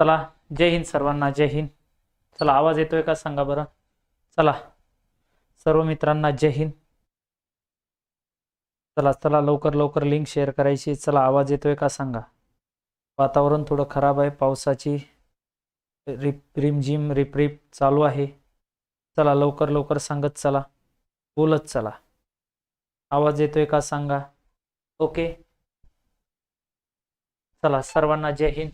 चला जय हिंद सर्वांना जय हिंद. चला आवाज येतोय का सांगा बरं? चला सर्व मित्रांना जय हिंद. चला चला लवकर लवकर लिंक शेअर करायची. चला आवाज येतोय का सांगा? वातावरण थोडं खराब आहे पावसाची रिप रिमझिम रिपरिप चालू आहे. चला लवकर लवकर सांगत चला. बोलत चला. आवाज येतोय का सांगा? ओके. चला सर्वांना जय हिंद.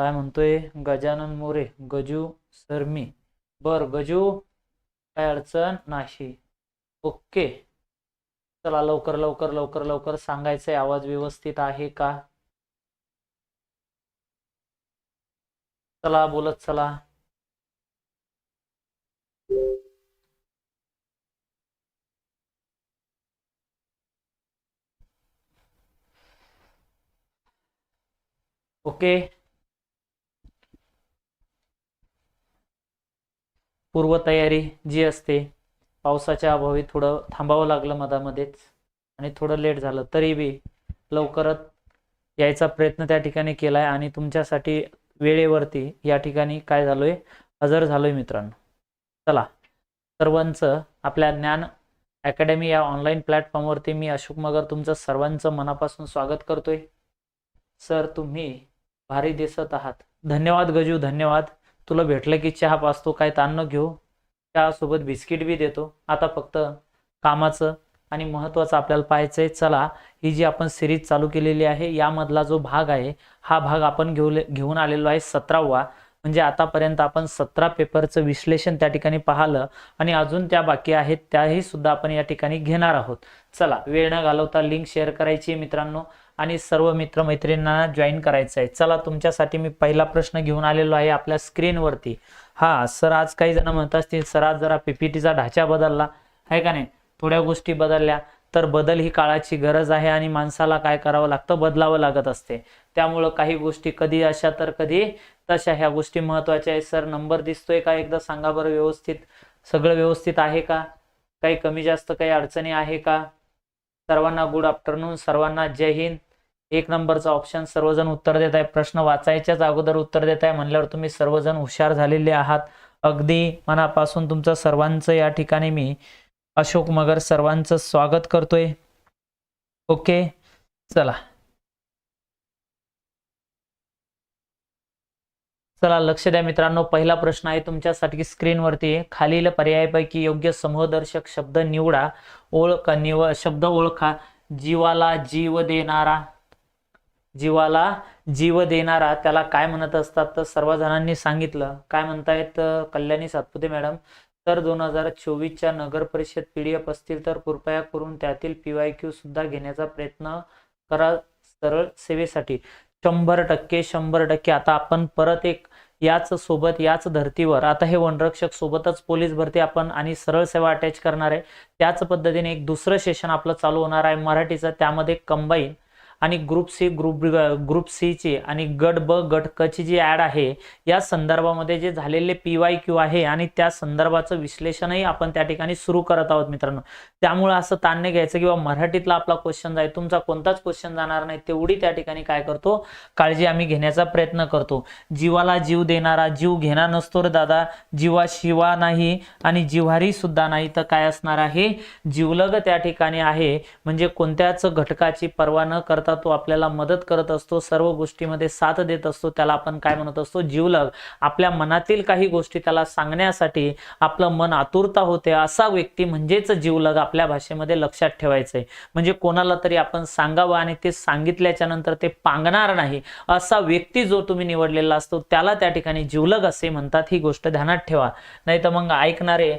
काय म्हणतोय? गजानन मोरे गजू सर मी बर गजू काय अडचण? नाही ओके. चला लवकर लवकर लवकर लवकर सांगायचंय. आवाज व्यवस्थित आहे का? चला बोलत चला. ओके. पूर्वतयारी जी असते पावसाच्या अभावी थोडं थांबावं लागलं मधामध्येच आणि थोडं लेट झालं तरी बी लवकरच यायचा प्रयत्न त्या ठिकाणी केलाय आणि तुमच्यासाठी वेळेवरती या ठिकाणी काय झालोय? हजर झालोय मित्रांनो. चला सर्वांचं आपल्या ज्ञान अकॅडमी या ऑनलाईन प्लॅटफॉर्मवरती मी अशोक मगर तुमचं सर्वांचं मनापासून स्वागत करतोय. सर तुम्ही भारी दिसत आहात. धन्यवाद गजू धन्यवाद. तुला भेटलं की चहा पाचतो काय ताण न घेऊ. चहासोबत बिस्किट बी देतो. आता फक्त कामाचं आणि महत्त्वाचं आपल्याला पाहायचं आहे चला ही जी आपण सिरीज चालू केलेली आहे यामधला जो भाग आहे हा भाग आपण घेऊ घेऊन आलेलो आहे सतरावा. म्हणजे आतापर्यंत आपण सतरा पेपरचं विश्लेषण त्या ठिकाणी पाहिलं आणि अजून त्या बाकी आहेत त्याही सुद्धा आपण या ठिकाणी घेणार आहोत. चला वेळ न घालवता लिंक शेअर करायची आहे मित्रांनो. आणि सर्व मित्रमैत्रिणींना जॉईन करायचं आहे. चला तुमच्यासाठी मी पहिला प्रश्न घेऊन आलेलो आहे आपल्या स्क्रीनवरती हा सर आज काही जण म्हणत असतील सर आज जरा पीपीटीचा ढाचा बदलला. आहे का नाही? थोड्या गोष्टी बदलल्या तर बदल ही काळाची गरज आहे आणि माणसाला काय करावं लागतं? बदलावं लागत असते. त्यामुळं काही गोष्टी कधी अशा तर कधी तशा. ह्या गोष्टी महत्त्वाच्या आहेत. सर नंबर दिसतोय का? एकदा सांगा बरं व्यवस्थित. सगळं व्यवस्थित आहे का? काही कमी जास्त काही अडचणी आहे का? सर्वांना गुड आफ्टरनून सर्वांना जय हिंद. एक नंबरचा ऑप्शन सर्वजण उत्तर देत आहे. प्रश्न वाचायच्याच अगोदर उत्तर देत आहे. म्हणल्यावर तुम्ही सर्वजण हुशार झालेले आहात. अगदी मनापासून तुमचं सर्वांचं या ठिकाणी मी अशोक मगर सर्वांचं स्वागत करतोय. ओके चला. चला लक्ष द्या मित्रांनो. पहिला प्रश्न आहे तुमच्यासाठी स्क्रीनवरती. खालील पर्यायापैकी योग्य समूहदर्शक शब्द निवडा. ओळख निव शब्द ओळखा. जीवाला जीव देणारा. जीवाला जीव देणारा त्याला काय म्हणत असतात तर सर्व जणांनी सांगितलं. काय म्हणतायत कल्याणी सातपुते मॅडम? तर दोन हजार चोवीसच्या नगर परिषद पीडीएफ असतील तर कृपया करून त्यातील पीवाय क्यू सुद्धा घेण्याचा प्रयत्न करा सरळ सेवेसाठी. शंभर टक्के शंभर टक्के. आता आपण परत एक याच सोबत याच धर्तीवर आता हे वनरक्षक सोबतच पोलीस भरती आपण आणि सरळ सेवा अटॅच करणार आहे. त्याच पद्धतीने एक दुसरं सेशन आपलं चालू होणार आहे मराठीचं. त्यामध्ये कंबाईन आणि ग्रुप सी ग्रुप ग्रुप सीची आणि गट ब गट कची जी ॲड आहे या संदर्भामध्ये जे झालेले पी वाय क्यू आहे आणि त्या संदर्भाचं विश्लेषणही आपण त्या ठिकाणी सुरू करत आहोत मित्रांनो. त्यामुळे असं ताण नाही घ्यायचं किंवा मराठीतला आपला क्वेश्चन जाईल तुमचा कोणताच क्वेश्चन जाणार नाही तेवढी त्या ठिकाणी काय करतो? काळजी आम्ही घेण्याचा प्रयत्न करतो. जीवाला जीव देणारा जीव घेणार नसतो रे दादा. जीवा शिवा नाही आणि जिव्हारी सुद्धा नाही तर काय असणार आहे? जीवलग त्या ठिकाणी आहे. म्हणजे कोणत्याच घटकाची पर्वा न करता तो आपल्याला मदत करत असतो सर्व गोष्टीमध्ये साथ देत असतो त्याला आपण काय म्हणत असतो? जीवलग आपल्या मनातील काही गोष्टी त्याला सांगण्यासाठी आपलं मन आतुरता होते असा व्यक्ती म्हणजेच जीवलग आपल्या भाषेमध्ये लक्षात ठेवायचंय. म्हणजे कोणाला तरी आपण सांगावं आणि ते सांगितल्याच्या नंतर ते पांगणार नाही असा व्यक्ती जो तुम्ही निवडलेला असतो त्याला त्या ठिकाणी जीवलग असे म्हणतात ही गोष्ट ध्यानात ठेवा. नाही तर मग ऐकणारे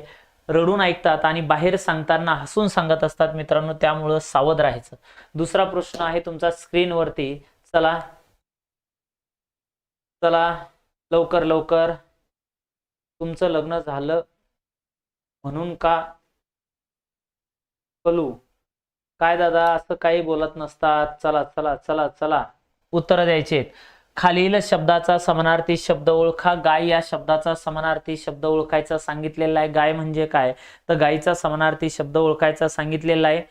रडून ऐकतात आणि बाहेर सांगताना हसून सांगत असतात मित्रांनो त्यामुळं सावध राहायचं. दुसरा प्रश्न आहे तुमचा स्क्रीनवरती. चला. चला. लवकर लवकर. तुमचं लग्न झालं म्हणून का? कलू. काय दादा असं काही बोलत नसतात. चला चला चला चला. उत्तर द्यायचे खालील शब्दाचा समानार्थी शब्द ओळखा. गाय या शब्दाचा समानार्थी शब्द ओळखायचा सांगितलेला आहे. गाय म्हणजे काय? तर गायीचा समानार्थी शब्द ओळखायचा सांगितलेला आहे.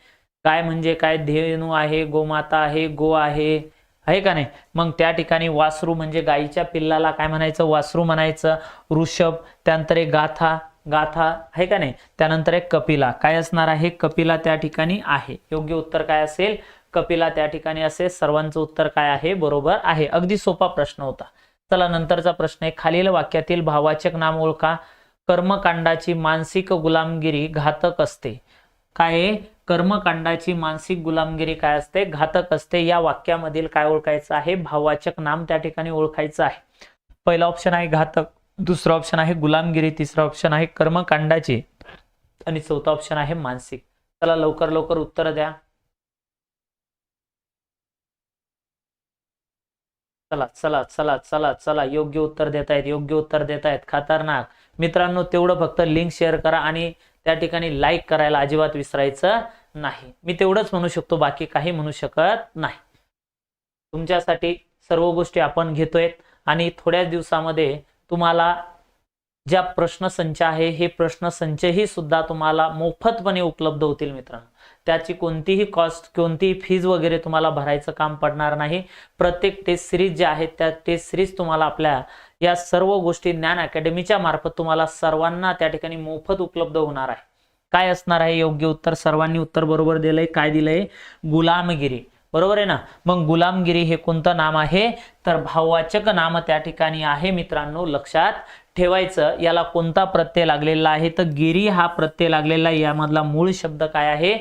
गाय म्हणजे काय? धेनू आहे गोमाता आहे गो आहे. आहे का नाही? मग त्या ठिकाणी वासरू म्हणजे गायीच्या पिल्लाला काय म्हणायचं? वासरू म्हणायचं. ऋषभ त्यानंतर एक गाथा. गाथा आहे का नाही? त्यानंतर एक कपिला. काय असणार आहे? कपिला त्या ठिकाणी आहे. योग्य उत्तर काय असेल? कपिला त्या ठिकाणी असे सर्वांचं उत्तर काय आहे? बरोबर आहे. अगदी सोपा प्रश्न होता. चला नंतरचा प्रश्न आहे. खालील वाक्यातील भावाचक नाम ओळखा. कर्मकांडाची मानसिक गुलामगिरी घातक असते. काय कर्मकांडाची मानसिक गुलामगिरी काय असते? घातक असते. या वाक्यामधील काय ओळखायचं आहे? भाववाचक नाम त्या ठिकाणी ओळखायचं आहे. पहिला ऑप्शन आहे घातक. दुसरा ऑप्शन आहे गुलामगिरी. तिसरा ऑप्शन आहे कर्मकांडाची. आणि चौथा ऑप्शन आहे मानसिक. चला लवकर लवकर उत्तर द्या. चला चला चला चला चला योग्य उत्तर देतायत योग्य उत्तर देतायत. खतरनाक. मित्रांनो तेवढं फक्त लिंक शेअर करा आणि त्या ठिकाणी लाईक करायला अजिबात विसरायचं नाही. मी तेवढंच म्हणू शकतो बाकी काही म्हणू शकत नाही. तुमच्यासाठी सर्व गोष्टी आपण घेतोय आणि थोड्याच दिवसामध्ये तुम्हाला ज्या प्रश्नसंच आहे हे प्रश्नसंचही सुद्धा तुम्हाला मोफतपणे उपलब्ध होतील मित्रांनो. त्याची कोणतीही कॉस्ट कोणतीही फीज वगैरे तुम्हाला भरायचं काम पडणार नाही. प्रत्येक टेस्ट सिरीज ज्या आहेत त्या टेस्ट सिरीज तुम्हाला आपल्या या सर्व गोष्टी ज्ञान अकॅडमीच्या मार्फत तुम्हाला सर्वांना त्या ठिकाणी मोफत उपलब्ध होणार आहे. काय असणार आहे? योग्य उत्तर सर्वांनी उत्तर बरोबर दिलंय काय दिलंय? गुलामगिरी. बरोबर आहे ना? मग गुलामगिरी हे कोणतं नाम आहे? तर भाववाचक नाम त्या ठिकाणी आहे मित्रांनो लक्षात ठेवायचं याला कोणता प्रत्यय लागलेला आहे? तर गिरी हा प्रत्यय लागलेला आहे. यामधला मूळ शब्द काय आहे?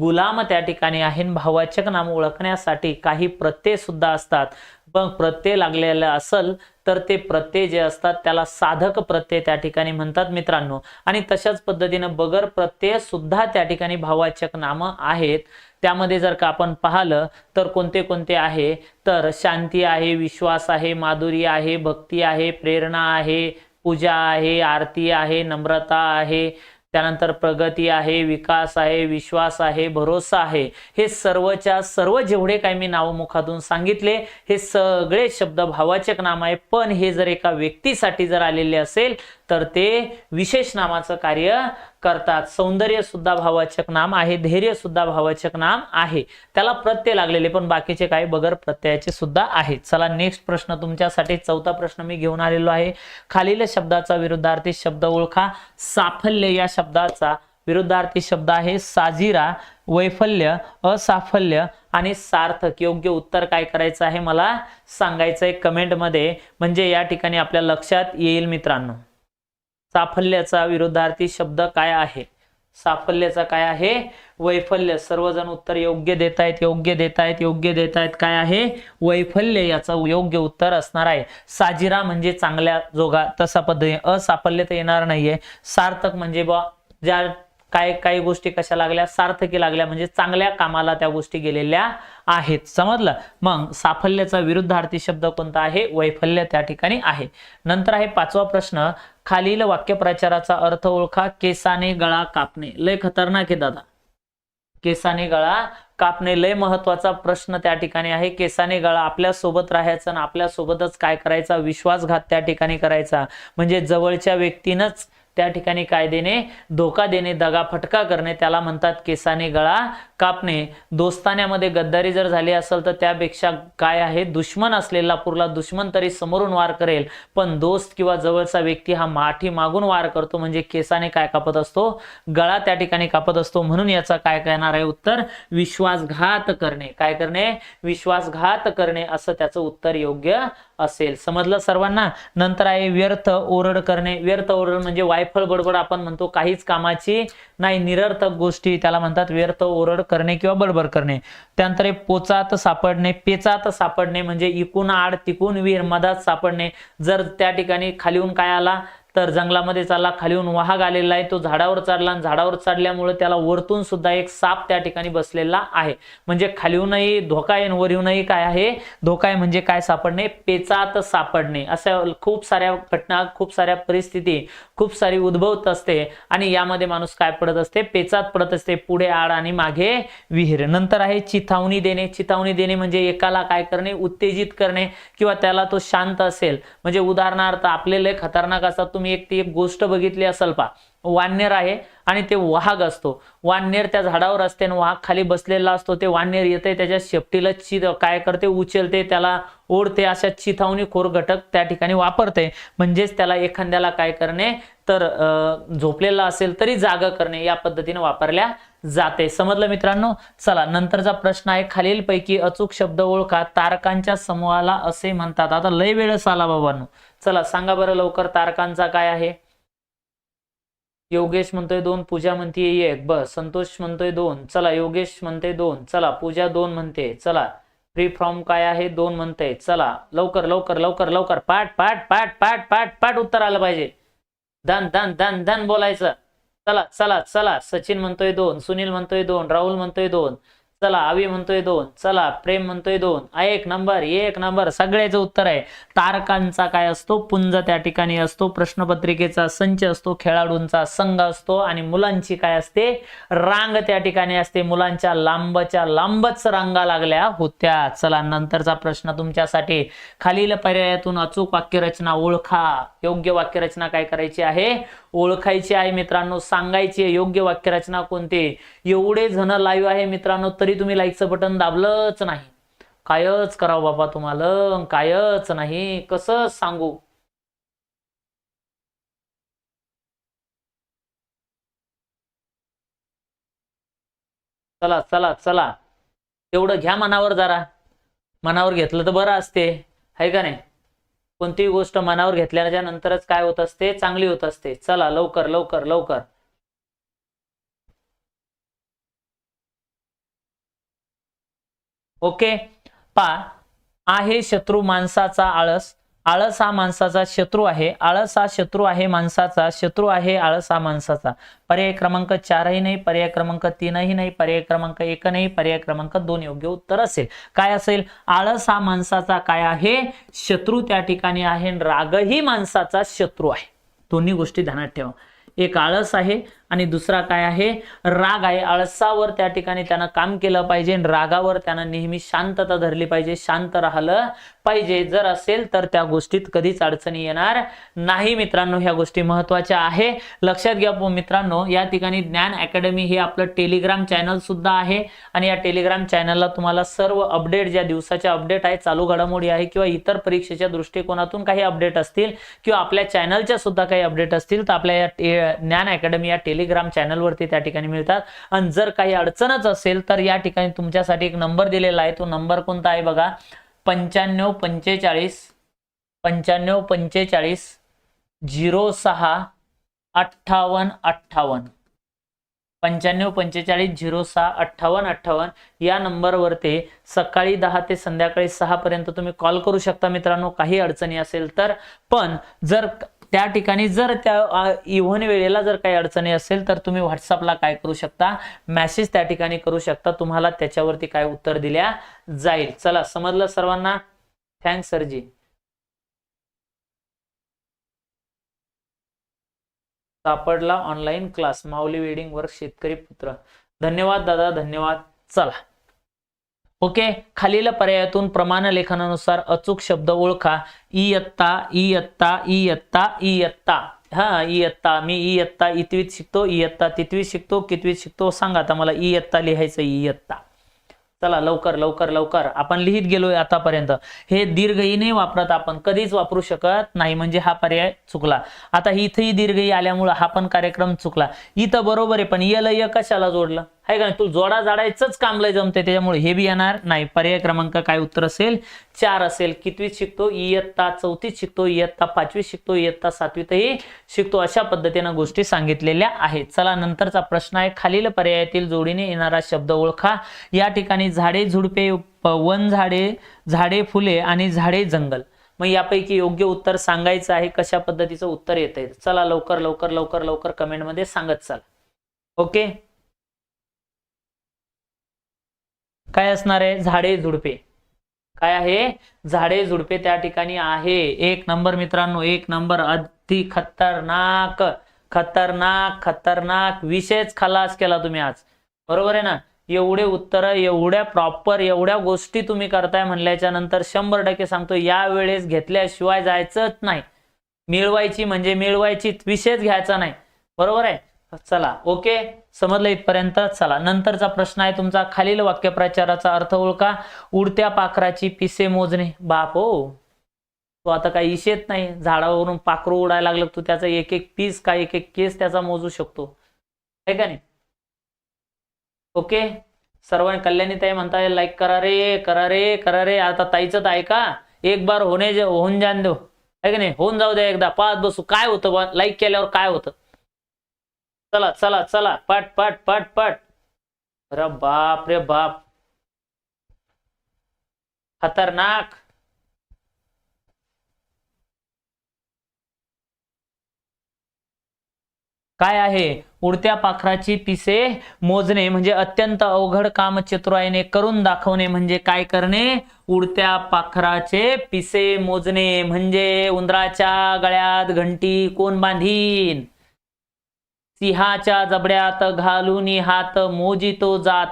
गुलाम त्या ठिकाणी आहे भावाचक भाववाचक नाम ओळखण्यासाठी काही प्रत्यय सुद्धा असतात. पण प्रत्यय लागलेला असल तर ते प्रत्यय जे असतात त्याला साधक प्रत्यय त्या ठिकाणी म्हणतात मित्रांनो. आणि तशाच पद्धतीनं बगर प्रत्यय सुद्धा त्या ठिकाणी भावाचक नामं आहेत. त्यामध्ये जर का आपण पाहिलं तर कोणते कोणते आहे? तर शांती आहे विश्वास आहे माधुरी आहे भक्ती आहे प्रेरणा आहे पूजा आहे आरती आहे नम्रता आहे त्यानंतर प्रगती आहे विकास आहे विश्वास आहे भरोसा आहे. हे सर्वच्या सर्व जेवढे काही मी नावमुखातून सांगितले हे सगळे शब्द भावाचक नाम आहे. पण हे जर एका व्यक्तीसाठी जर आलेले असेल तर ते विशेष नामाचं कार्य करतात. सौंदर्य सुद्धा भावाचक नाम आहे धैर्य सुद्धा भावाचक नाम आहे. त्याला प्रत्यय लागलेले पण बाकीचे काही बगर प्रत्ययाचे सुद्धा आहेत. चला नेक्स्ट प्रश्न तुमच्यासाठी चौथा प्रश्न मी घेऊन आलेलो आहे. खालील शब्दाचा विरुद्धार्थी शब्द ओळखा. साफल्य या शब्दाचा विरुद्धार्थी शब्द आहे. साजिरा वैफल्य असाफल्य आणि सार्थक. योग्य उत्तर काय करायचं आहे? मला सांगायचं आहे कमेंटमध्ये म्हणजे या ठिकाणी आपल्या लक्षात येईल मित्रांनो. साफल्याचा विरुद्धार्थी शब्द काय आहे? साफल्याचा काय आहे? वैफल्य. सर्वजण उत्तर योग्य देत आहेत योग्य देत आहेत योग्य देत आहेत काय आहे? वैफल्य याचं योग्य उत्तर असणार आहे. साजिरा म्हणजे चांगल्या जोगा तसा पद्धती. असाफल्य तर येणार नाहीये. सार्थक म्हणजे बा ज्या काय काही गोष्टी कशा लागल्या? सार्थकी लागल्या म्हणजे चांगल्या कामाला त्या गोष्टी गेलेल्या आहेत. समजलं? मग साफल्याचा विरुद्धार्थी शब्द कोणता आहे? वैफल्य त्या ठिकाणी आहे. नंतर आहे पाचवा प्रश्न. खालील वाक्यप्रचाराचा अर्थ ओळखा. केसाने गळा कापणे. लय खतरनाक आहे दादा. केसाने गळा कापणे. लय महत्त्वाचा प्रश्न त्या ठिकाणी आहे. केसाने गळा आपल्यासोबत राहायचं आणि आपल्या सोबतच काय करायचा? विश्वासघात त्या ठिकाणी करायचा. म्हणजे जवळच्या व्यक्तीनंच त्या ठिकाणी काय देणे धोका देणे दगा फटका करणे त्याला म्हणतात केसाने गळा कापणे. दोस्तान्यामध्ये गद्दारी जर झाली असेल तर त्यापेक्षा काय आहे? दुश्मन असलेला पुरला दुश्मन तरी समोरून वार करेल. पण दोस्त किंवा जवळचा व्यक्ती हा माठी मागून वार करतो म्हणजे केसाने काय कापत असतो? गळा त्या ठिकाणी कापत असतो म्हणून याचा काय करणार आहे उत्तर? विश्वासघात करणे. काय करणे? विश्वासघात करणे असं त्याचं उत्तर योग्य असेल. समजलं सर्वांना? नंतर आहे व्यर्थ ओरड करणे. व्यर्थ ओरड म्हणजे जायफळ बडबड आपण म्हणतो काहीच कामाची नाही. निरर्थक गोष्टी त्याला म्हणतात व्यर्थ ओरड करणे किंवा बडबड करणे. त्यानंतर पोचात सापडणे पेचात सापडणे म्हणजे इकून आड तिकून विहीर मधात सापडणे. जर त्या ठिकाणी खालीहून काय आला तर जंगलामध्ये चालला खालीहून वाहाग आलेला आहे तो झाडावर चढला आणि झाडावर चढल्यामुळे त्याला वरतून सुद्धा एक साप त्या ठिकाणी बसलेला आहे. म्हणजे खालीहूनही धोका आहे आणि काय आहे? धोका आहे म्हणजे काय सापडणे? पेचात सापडणे. अशा खूप साऱ्या घटना खूप साऱ्या परिस्थिती खूप सारी उद्भवत असते आणि यामध्ये माणूस काय पडत असते? पेचात पडत असते. पुढे आड आणि मागे विहीर. नंतर आहे चिथावणी देणे. चिथावणी देणे म्हणजे एकाला काय करणे? उत्तेजित करणे किंवा त्याला तो शांत असेल. म्हणजे उदाहरणार्थ आपले लय खतरनाक असतात. तुम्ही एक ती एक गोष्ट बघितली असेल पा वाननेर आहे आणि ते वाघ असतो. वाननेर त्या झाडावर असते आणि वाघ खाली बसलेला असतो. ते वाननेर येते त्याच्या शेपटीला चित काय करते उचलते त्याला ओढते अशा चिथावणी खोर घटक त्या ठिकाणी वापरते. म्हणजेच त्याला एखाद्याला काय करणे तर झोपलेला असेल तरी जाग करणे या पद्धतीने वापरल्या जाते. समजलं मित्रांनो? चला नंतरचा प्रश्न आहे. खालीलपैकी अचूक शब्द ओळखा. तारकांच्या समूहाला असे म्हणतात. आता लय वेळच आला बाबांनो. चला सांगा बरं लवकर तारकांचा काय आहे? योगेश म्हणतोय दोन पूजा म्हणतीये एक. बस संतोष म्हणतोय दोन. चला योगेश म्हणते दोन. चला पूजा दोन म्हणते. चला फ्री फ्रॉम काय आहे? दोन म्हणते. चला लवकर लवकर लवकर लवकर. पाठ पाठ पाठ पाठ पाठ पाठ उत्तर आलं पाहिजे. धन धन धन धन बोलायचं. चला चला चला. सचिन म्हणतोय दोन सुनील म्हणतोय दोन राहुल म्हणतोय दोन. चला आवी म्हणतोय दोन चला प्रेम म्हणतोय दोन. एक नंबर एक नंबर सगळ्याचं उत्तर आहे. तारकांचा काय असतो? पुंज त्या ठिकाणी असतो प्रश्नपत्रिकेचा संच असतो खेळाडूंचा संघ असतो आणि मुलांची काय असते? रांग त्या ठिकाणी असते. मुलांच्या लांबच्या लांबच रांगा लागल्या होत्या. चला नंतरचा प्रश्न तुमच्यासाठी. खालील पर्यायातून अचूक वाक्यरचना ओळखा. योग्य वाक्यरचना काय करायची आहे? ओळखायची आहे मित्रांनो सांगायची आहे योग्य वाक्यरचना कोणती एवढे जण लाईव्ह आहे मित्रांनो तरी तुम्ही लाईकचं बटन दाबलंच नाही. कायच करावं बाबा तुम्हाला? कायच नाही. कसं सांगू? चला चला चला. तेवढं घ्या मनावर जरा. मनावर घेतलं तर बरं असते. है का नाही? कोणतीही गोष्ट मनावर घेतल्याच्या नंतरच काय होत असते? चांगली होत असते. चला लवकर लवकर लवकर. ओके. पा आहे शत्रू माणसाचा आळस. आळस हा माणसाचा शत्रू आहे. आळस हा शत्रू आहे माणसाचा. शत्रू आहे आळस हा माणसाचा. पर्याय क्रमांक चारही नाही पर्याय क्रमांक तीनही नाही पर्याय क्रमांक एक नाही पर्याय क्रमांक दोन योग्य उत्तर असेल. काय असेल? आळस हा माणसाचा काय आहे? शत्रू त्या ठिकाणी आहे रागही माणसाचा शत्रू आहे. दोन्ही गोष्टी ध्यानात ठेवा. एक आळस आहे आणि दुसरा काय आहे? राग आहे. आळसावर त्या ठिकाणी त्यानं काम केलं पाहिजे रागावर त्यानं नेहमी शांतता धरली पाहिजे शांत राहिलं पाहिजे. जर असेल तर त्या गोष्टीत कधीच अडचणी येणार नाही मित्रांनो. ह्या गोष्टी महत्त्वाच्या आहे. लक्षात घ्या मित्रांनो या ठिकाणी ज्ञान अकॅडमी हे आपलं टेलिग्राम चॅनल सुद्धा आहे. आणि या टेलिग्राम चॅनलला तुम्हाला सर्व अपडेट ज्या दिवसाच्या अपडेट आहे चालू घडामोडी आहे किंवा इतर परीक्षेच्या दृष्टिकोनातून काही अपडेट असतील किंवा आपल्या चॅनलच्या सुद्धा काही अपडेट असतील तर आपल्या या ज्ञान अकॅडमी या टेलिग्राम चॅनलवरती त्या ठिकाणी मिळतात. आणि जर काही अडचणच असेल तर या ठिकाणी तुमच्यासाठी एक नंबर दिलेला आहे. तो नंबर कोणता आहे बघा? पंच्याण्णव पंचेचाळीस पंच्याण्णव पंचेचाळीस झिरो सहा अठ्ठावन्न अठ्ठावन्न. पंच्याण्णव पंचेचाळीस झिरो सहा अठ्ठावन्न अठ्ठावन्न या नंबरवरती सकाळी दहा ते संध्याकाळी सहापर्यंत तुम्ही कॉल करू शकता मित्रांनो. काही अडचणी असेल तर. पण जर त्या ठिकाणी जर त्या इव्हन वेळेला जर काही अडचणी असेल तर तुम्ही व्हॉट्सअपला काय करू शकता? मेसेज त्या ठिकाणी करू शकता. तुम्हाला त्याच्यावरती काय उत्तर दिल्या जाईल. चला समजलं सर्वांना? थँक्स सरजी. सापडला online class Mauli wedding work शेतकरी पुत्र. धन्यवाद दादा. धन्यवाद. चला. ओके? खालील पर्यायातून प्रमाण लेखनानुसार अचूक शब्द ओळखा. इयत्ता इयत्ता इयत्ता इयत्ता. हा इयत्ता. मी इयत्ता इतवीत शिकतो इयत्ता तितवीत शिकतो कितवीत शिकतो? सांगा आता मला इयत्ता लिहायचं इयत्ता. चला लवकर लवकर लवकर. आपण लिहित गेलोय आतापर्यंत. हे दीर्घई नाही वापरत आपण. कधीच वापरू शकत नाही म्हणजे हा पर्याय चुकला. आता इथंही दीर्घई आल्यामुळं हा पण कार्यक्रम चुकला. इथं बरोबर आहे पण यल कशाला जोडलं? आहे का नाही? तू जोडा जाडायचंच काम लय जमते त्याच्यामुळे हे बी येणार नाही. पर्याय क्रमांक काय उत्तर असेल? चार असेल. कितवीत शिकतो? इयत्ता चौथीत शिकतो इयत्ता पाचवीत शिकतो इयत्ता सातवीतही शिकतो अशा पद्धतीनं गोष्टी सांगितलेल्या आहेत. चला नंतरचा प्रश्न आहे. खालील पर्यायातील जोडीने येणारा शब्द ओळखा. या ठिकाणी झाडे झुडपे वन झाडे झाडे फुले आणि झाडे जंगल. मग यापैकी योग्य उत्तर सांगायचं आहे कशा पद्धतीचं उत्तर येतंय? चला लवकर लवकर लवकर लवकर कमेंटमध्ये सांगत चला. ओके काय असणार आहे? झाडे झुडपे. काय आहे? झाडे झुडपे त्या ठिकाणी आहे. एक नंबर मित्रांनो एक नंबर अति खतरनाक खतरनाक खतरनाक विषयच खलास केला तुम्ही आज. बरोबर आहे ना? एवढे उत्तर एवढ्या प्रॉपर एवढ्या गोष्टी तुम्ही करताय म्हणल्याच्या नंतर शंभर टक्के सांगतो या वेळेस घेतल्याशिवाय जायचंच नाही. मिळवायची म्हणजे मिळवायची विषयच घ्यायचा नाही. बरोबर आहे? चला ओके? समजलं इथपर्यंत? चला नंतरचा प्रश्न आहे तुमचा. खालील वाक्यप्रचाराचा अर्थ ओळखा. उडत्या पाखराची पिसे मोजणे. बाप हो. तो आता काही इशेत नाही. झाडावरून पाखरू उडायला लागलं तू त्याचा एक एक पीस का एक एक केस त्याचा मोजू शकतो. आहे का नाही? ओके? सर्वांनी कल्याणी ताई म्हणताय लाईक करा रे करा रे करा रे. आता ताईचं तर ऐका. एक बार होणे होऊन जाण देऊ आहे का नाही? होऊन जाऊ दे एकदा. पाच बसू. काय होतं लाईक केल्यावर काय होतं? चला चला चला. पट पट पट पट. अरे बाप रे बाप. खतरनाक. काय आहे? उडत्या पाखराची पिसे मोजणे म्हणजे अत्यंत अवघड काम चतुराईने करून दाखवणे म्हणजे काय करणे? उडत्या पाखराचे पिसे मोजणे म्हणजे उंदराच्या गळ्यात घंटी कोण बांधीन? सिंहाच्या जबड्यात घालून हात मोजितो जात.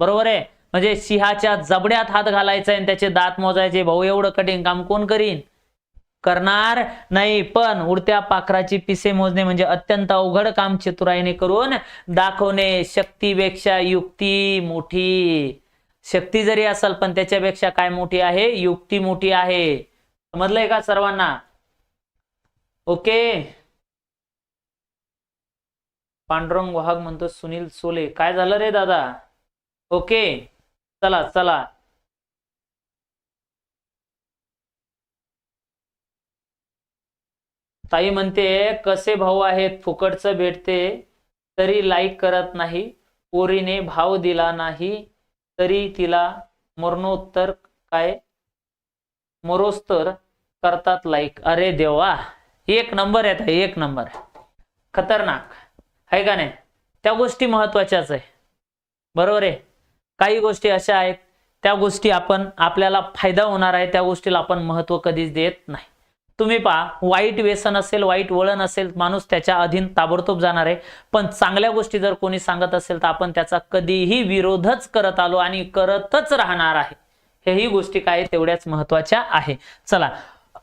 बरोबर आहे? म्हणजे सिंहाच्या जबड्यात हात घालायचा आणि त्याचे दात मोजायचे. भाऊ एवढं कठीण काम कोण करीन? करणार नाही पण उडत्या पाखराची पिसे मोजणे म्हणजे अत्यंत अवघड काम चतुराईने करून दाखवणे. शक्तीपेक्षा युक्ती मोठी. शक्ती जरी असेल पण त्याच्यापेक्षा काय मोठी आहे? युक्ती मोठी आहे. समजलंय का सर्वांना? ओके? पांडुरंग वाहक म्हणतो सुनील सोले. काय झालं रे दादा? ओके चला चला. ताई म्हणते कसे भाऊ आहेत? फुकटचं भेटते तरी लाईक करत नाही. पोरीने भाव दिला नाही तरी तिला मरणोत्तर काय? मरोस्तर करतात लाईक अरे देवा एक नंबर आहे एक नंबर. खतरनाक. आहे का नाही? त्या गोष्टी महत्वाच्याच आहे. बरोबर आहे? काही गोष्टी अशा आहेत त्या गोष्टी आपण आपल्याला फायदा होणार आहे त्या गोष्टीला आपण महत्त्व कधीच देत नाही. तुम्ही पहा वाईट व्यसन असेल वाईट वळण असेल माणूस त्याच्या अधीन ताबडतोब जाणार आहे. पण चांगल्या गोष्टी जर कोणी सांगत असेल तर आपण त्याचा कधीही विरोधच करत आलो आणि करतच राहणार आहे. हेही गोष्टी काय तेवढ्याच महत्त्वाच्या आहे. चला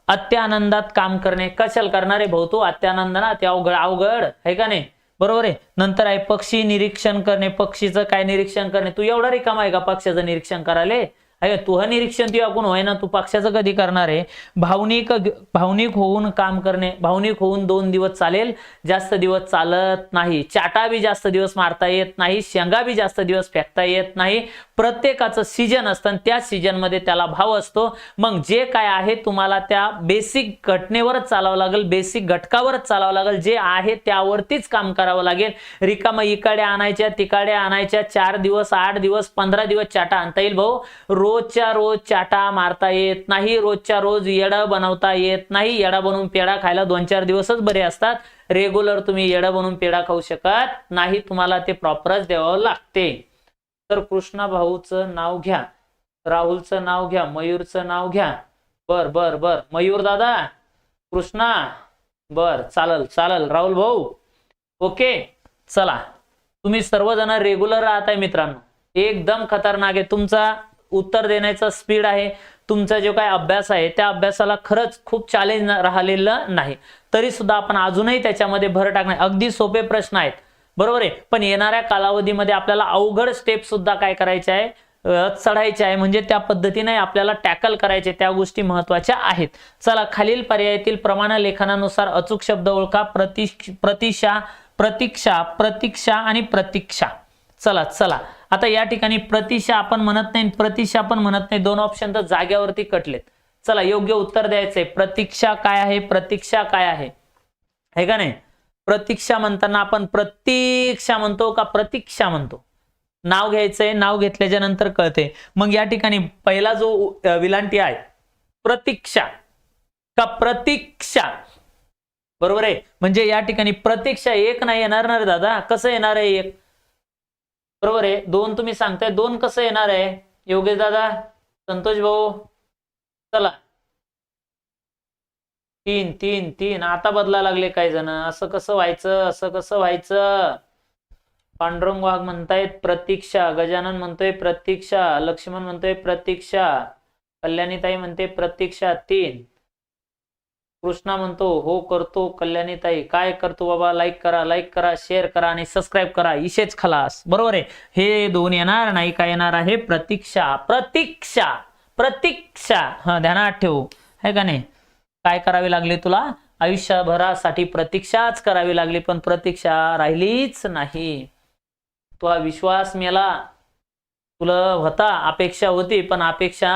अत्यानंदात काम करणे कशाला करणारे भाऊ तो? अत्यानंद ना ते अवघड अवघड आहे का नाही? बरोबर आहे? नंतर आहे पक्षी निरीक्षण करणे पक्षीचं काय निरीक्षण करणे? तू एवढा रिकामा आहे का पक्षाचं निरीक्षण करायला? अरे तुह निरीक्षण तू आपण होय ना तू पक्षाचं कधी करणार आहे? भावनिक भावनिक होऊन काम करणे भावनिक होऊन दोन दिवस चालेल जास्त दिवस चालत नाही. चाटा बी जास्त दिवस मारता येत नाही शेंगा बी जास्त दिवस फेकता येत नाही. प्रत्येकाचं सीजन असतं आणि त्या सीजनमध्ये त्याला भाव असतो. मग जे काय आहे तुम्हाला त्या बेसिक घटनेवरच चालावं लागेल बेसिक घटकावरच चालावं लागेल. जे आहे त्यावरतीच काम करावं लागेल. रिकामा इकडे आणायच्या तिकडे आणायच्या चार दिवस आठ दिवस पंधरा दिवस चाटा आणता येईल भाऊ. रोजच्या रोज चाटा मारता येत नाही रोजच्या रोज येडा बनवता येत नाही. येडा बनवून पेढा खायला दोन चार दिवसच बरे असतात. रेग्युलर तुम्ही येडा बनवून पेढा खाऊ शकत नाही तुम्हाला ते प्रॉपरच द्यावं लागते. तर कृष्णा भाऊचं नाव घ्या राहुलचं नाव घ्या मयूरचं नाव घ्या. बर बर बर. मयूर दादा कृष्णा. बर चालल चालल. राहुल भाऊ ओके चला. तुम्ही सर्वजण रेग्युलर राहत आहे मित्रांनो. एकदम खतरनाक आहे तुमचा. उत्तर देण्याचा स्पीड आहे. तुमचा जो काय अभ्यास आहे त्या अभ्यासाला खरंच खूप चॅलेंज राहिलेलं नाही. तरी सुद्धा आपण अजूनही त्याच्यामध्ये भर टाकणार. अगदी सोपे प्रश्न आहेत. बरोबर आहे? पण येणाऱ्या कालावधीमध्ये आपल्याला अवघड स्टेप सुद्धा काय करायचे आहे? चढायचे आहे. म्हणजे त्या पद्धतीने आपल्याला टॅकल करायचे. त्या गोष्टी महत्त्वाच्या आहेत. चला खालील पर्यायातील प्रमाण लेखनानुसार अचूक शब्द ओळखा. प्रति प्रतिशा प्रतीक्षा प्रतीक्षा आणि प्रतीक्षा. चला चला. आता या ठिकाणी प्रतिशा आपण म्हणत नाही प्रतिशा पण म्हणत नाही. दोन ऑप्शन तर जाग्यावरती कटलेत. चला योग्य उत्तर द्यायचंय. प्रतीक्षा काय आहे? प्रतीक्षा काय आहे? हे का नाही? प्रतीक्षा म्हणताना आपण प्रतीक्षा म्हणतो का प्रतीक्षा म्हणतो? नाव घ्यायचंय नाव घेतल्याच्या नंतर कळते मग या ठिकाणी पहिला जो विलांटी आहे प्रतीक्षा का प्रतीक्षा? बरोबर आहे? म्हणजे या ठिकाणी प्रतीक्षा एक नाही येणार ना रे दादा. कसं येणार आहे एक? बरोबर आहे. दोन तुम्ही सांगताय. दोन कसं येणार आहे? योगेश दादा संतोष भाऊ चला. तीन तीन तीन. आता बदला लागले काही जण. असं कसं व्हायचं? असं कसं व्हायचं? पांडुरंग वाघ म्हणतायत प्रतीक्षा. गजानन म्हणतोय प्रतीक्षा. लक्ष्मण म्हणतोय प्रतीक्षा. कल्याणीताई म्हणते प्रतीक्षा. तीन. कृष्णा म्हणतो हो करतो कल्याणी ताई. काय करतो बाबा? लाईक करा लाईक करा शेअर करा आणि सबस्क्राईब करा. इशेच खलास. बरोबर आहे? हे दोन येणार नाही काय येणार आहे? प्रतीक्षा प्रतीक्षा प्रतीक्षा. हा ध्यानात ठेवू. है का नाही? काय करावी लागली तुला? आयुष्यभरासाठी प्रतीक्षाच करावी लागली पण प्रतीक्षा राहिलीच नाही. तुला विश्वास मेला. तुला होता अपेक्षा होती पण अपेक्षा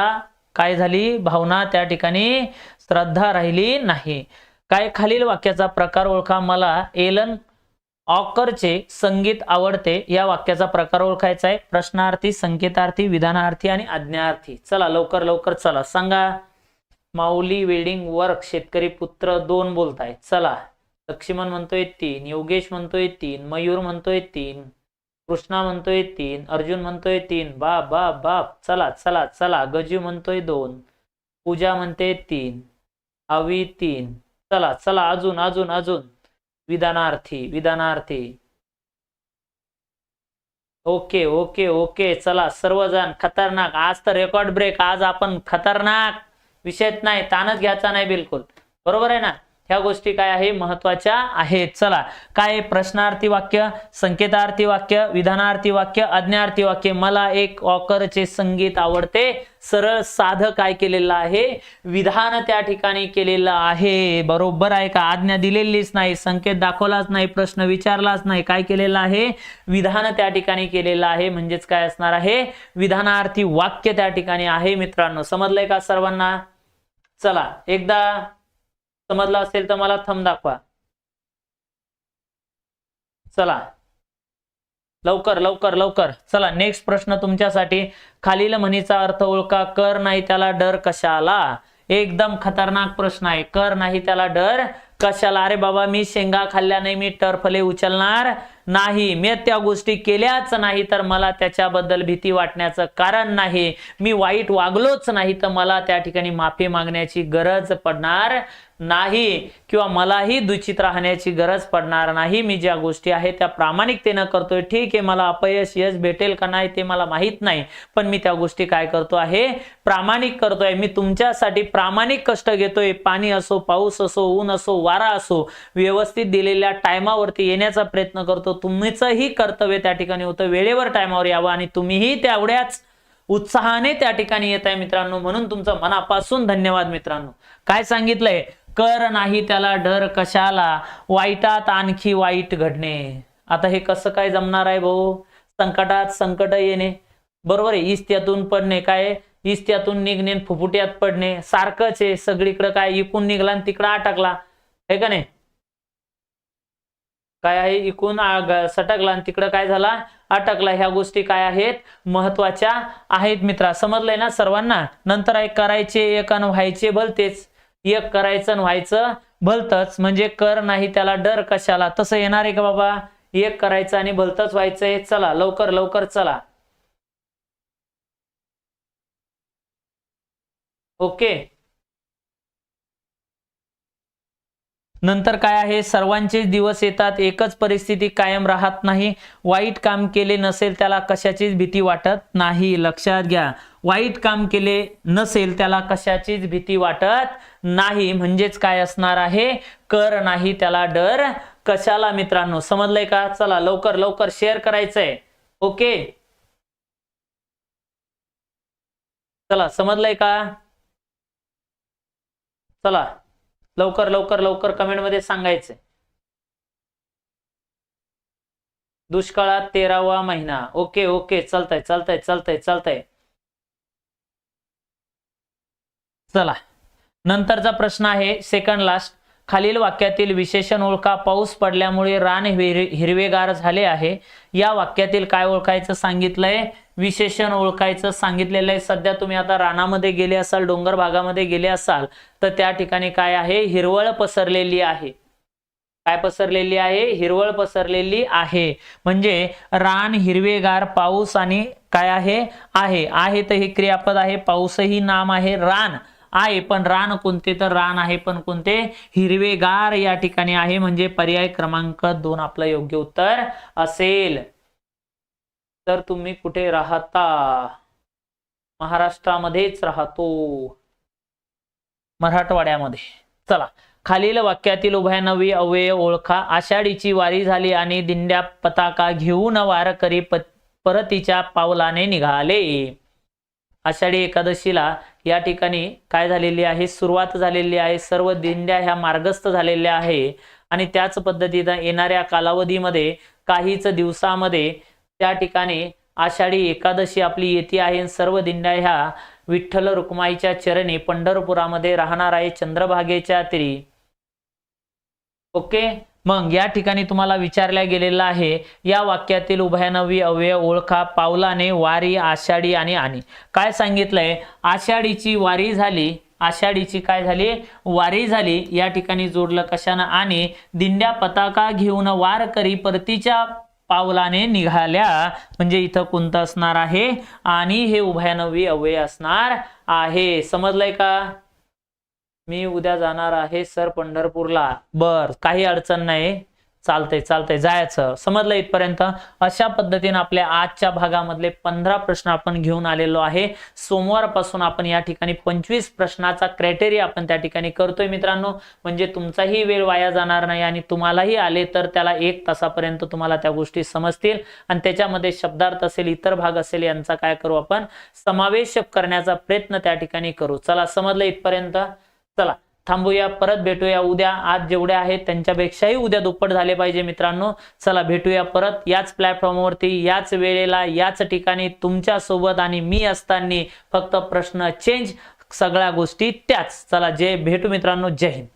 काय झाली? भावना त्या ठिकाणी श्रद्धा राहिली नाही. काय खालील वाक्याचा प्रकार ओळखा मला. एलन ऑकरचे संगीत आवडते. या वाक्याचा प्रकार ओळखायचा आहे. प्रश्नार्थी संकेतार्थी विधानार्थी आणि आज्ञार्थी. चला लवकर लवकर चला. सांगा. माऊली वेडिंग वर्क शेतकरी पुत्र दोन बोलताय. चला. लक्ष्मण म्हणतोय तीन योगेश म्हणतोय तीन मयूर म्हणतोय तीन कृष्णा म्हणतोय तीन अर्जुन म्हणतोय तीन. बाप बाप बाप. चला चला चला. गजू म्हणतोय दोन. पूजा म्हणते तीन. अवी तीन. चला चला अजून अजून अजून. विधानार्थी विधानार्थी. Okay okay okay. चला सर्वजण खतरनाक. आज तर रेकॉर्ड ब्रेक आज आपण खतरनाक. विषयच नाही. ताणच घ्यायचा नाही बिलकुल. बरोबर आहे ना? ह्या गोष्टी काय आहे? महत्त्वाच्या आहेत. चला काय प्रश्नार्थी वाक्य संकेतार्थी वाक्य विधानार्थी वाक्य अज्ञार्थी वाक्य. मला एक ऑकरचे संगीत आवडते. सरळ साधं काय केलेलं आहे? विधान त्या ठिकाणी केलेलं आहे. बरोबर आहे का? आज्ञा दिलेलीच नाही संकेत दाखवलाच नाही प्रश्न विचारलाच नाही. काय केलेलं आहे? विधान त्या ठिकाणी केलेलं आहे. म्हणजेच काय असणार आहे? विधानार्थी वाक्य त्या ठिकाणी आहे मित्रांनो. समजलंय का सर्वांना? चला एकदा समजलं असेल तर मला थम दाखवा. चला. लवकर लवकर लवकर. चला नेक्स्ट प्रश्न तुमच्यासाठी. खालील म्हणीचा अर्थ ओळखा. कर नाही त्याला डर कशाला? एकदम खतरनाक प्रश्न आहे. कर नाही त्याला डर कशाला? अरे बाबा मी शेंगा खाल्ल्या नाही मी टरफले उचलणार नाही. मी त्या गोष्टी केल्याच नाही तर मला त्याच्याबद्दल भीती वाटण्याचं कारण नाही. मी वाईट वागलोच नाही तर मला त्या ठिकाणी माफी मागण्याची गरज पडणार नाही किंवा मलाही दुचित राहण्याची गरज पडणार नाही. मी ज्या गोष्टी आहेत त्या प्रामाणिकतेनं करतोय. ठीक आहे मला अपयश यश भेटेल का नाही ते मला माहीत नाही. पण मी त्या गोष्टी काय करतो आहे? प्रामाणिक करतोय. मी तुमच्यासाठी प्रामाणिक कष्ट घेतोय. पाणी असो पाऊस असो ऊन असो वारा असो व्यवस्थित दिलेल्या टायमावरती येण्याचा प्रयत्न करतो. तुमचंही कर्तव्य त्या ठिकाणी होतं. वेळेवर टायमावर यावं आणि तुम्हीही तेवढ्याच उत्साहाने त्या ठिकाणी येत आहे मित्रांनो. म्हणून तुमचा मनापासून धन्यवाद मित्रांनो. काय सांगितलंय? कर नाही त्याला डर कशाला? वाईटात आणखी वाईट घडणे. आता हे कसं काय जमणार आहे भाऊ? संकटात संकट येणे. बरोबर आहे इस्त्यातून पडणे काय? इस्त्यातून निघणे फुफुट्यात पडणे. सारखंच आहे सगळीकडं काय इकून निघला आणि तिकडं अटकला. हे का नाही? काय आहे? इकून सटकला आणि तिकडं काय झाला? अटकला. ह्या गोष्टी काय आहेत? महत्त्वाच्या आहेत मित्रा. समजलंय ना सर्वांना? नंतर आहे करायचे एक अन व्हायचे भलतेच. एक करायचं व्हायचं भलतच. म्हणजे कर नाही त्याला डर कशाला? तसं येणार आहे का बाबा? एक करायचं आणि भलतच व्हायचंय चला लवकर लवकर चला. ओके. नंतर काय आहे? सर्वांचेच दिवस येतात एकच परिस्थिती कायम राहत नाही. वाईट काम केले नसेल त्याला कशाचीच भीती वाटत नाही. लक्षात घ्या वाईट काम केले नसेल त्याला कशाचीच भीती वाटत नाही. म्हणजेच काय असणार आहे? कर नाही त्याला डर. कशाला मित्रांनो? समजलंय का? चला लवकर लवकर शेअर करायचंय. ओके चला समजलंय का? चला. लवकर लवकर लवकर कमेंटमध्ये सांगायचंय दुष्काळात तेरावा महिना. ओके ओके चालतंय चालतंय चालतंय चालतंय. चला. नंतरचा प्रश्न आहे सेकंड लास्ट खालील वाक्यातील विशेषण ओळखा. पाऊस पडल्यामुळे रान हिरवेगार झाले आहे. या वाक्यातील काय ओळखायचं सांगितलंय? विशेषण ओळखायचं सांगितलेलं आहे. सध्या तुम्ही आता रानामध्ये गेले असाल डोंगर भागामध्ये गेले असाल तर त्या ठिकाणी काय आहे? हिरवळ पसरलेली आहे. काय पसरलेली आहे? हिरवळ पसरलेली आहे. म्हणजे रान हिरवेगार पाऊस आणि काय आहे? आहे. आहे तर हे क्रियापद आहे. पाऊसही नाम आहे. रान आहे पण रान कोणते तर रान आहे पण कोणते? हिरवेगार या ठिकाणी आहे म्हणजे पर्याय क्रमांक दोन आपलं योग्य उत्तर असेल. तर तुम्ही कुठे राहता? महाराष्ट्रामध्येच राहतो. मराठवाड्यामध्ये. चला खालील वाक्यातील उभयनवी अवयव ओळखा. आषाढीची वारी झाली आणि दिंड्या पताका घेऊन वारकरी परतीच्या पावलाने निघाले. आषाढी एकादशीला या ठिकाणी काय झालेली आहे? सुरुवात झालेली आहे. सर्व दिंड्या ह्या मार्गस्थ झालेल्या आहे. आणि त्याच पद्धतीनं येणाऱ्या कालावधीमध्ये काहीच दिवसामध्ये त्या ठिकाणी आषाढी एकादशी आपली येते आहे. सर्व दिंड्या ह्या विठ्ठल रुक्माईच्या चरणी पंढरपुरामध्ये राहणार आहे. चंद्रभागेच्या तिरी. ओके? मग या ठिकाणी तुम्हाला विचारल्या गेलेलं आहे या वाक्यातील उभयानवी अव्यय ओळखा पावलाने वारी आषाढी आणि आणि. काय सांगितलंय? आषाढीची वारी झाली आषाढीची काय झाली? वारी झाली. या ठिकाणी जोडलं कशानं? आणि दिंड्या पताका घेऊन वार करी परतीच्या पावलाने निघाल्या. म्हणजे इथं कोणतं असणार आहे? आणि हे उभयानवी अव्यय असणार आहे. समजलंय का? मी उद्या जाणार आहे सर पंढरपूरला. बर काही अडचण नाही. चालतंय चालतंय. जायचं. समजलं इथपर्यंत? अशा पद्धतीने आपल्या आजच्या भागामधले पंधरा प्रश्न आपण घेऊन आलेलो आहे. सोमवारपासून आपण या ठिकाणी पंचवीस प्रश्नाचा क्रायटेरिया आपण त्या ठिकाणी करतोय मित्रांनो. म्हणजे तुमचाही वेळ वाया जाणार नाही आणि तुम्हालाही आले तर त्याला एक तासापर्यंत तुम्हाला त्या गोष्टी समजतील. आणि त्याच्यामध्ये शब्दार्थ असेल इतर भाग असेल यांचा काय करू आपण? समावेश करण्याचा प्रयत्न त्या ठिकाणी करू. चला समजलं इथपर्यंत? चला थांबूया परत भेटूया. उद्या आज जेवढे आहेत त्यांच्यापेक्षाही उद्या दुप्पट झाले पाहिजे मित्रांनो. चला भेटूया परत. याच प्लॅटफॉर्मवरती याच वेळेला याच ठिकाणी तुमच्यासोबत आणि मी असताना फक्त प्रश्न चेंज सगळ्या गोष्टी त्याच. चला जे भेटू मित्रांनो. जय हिंद.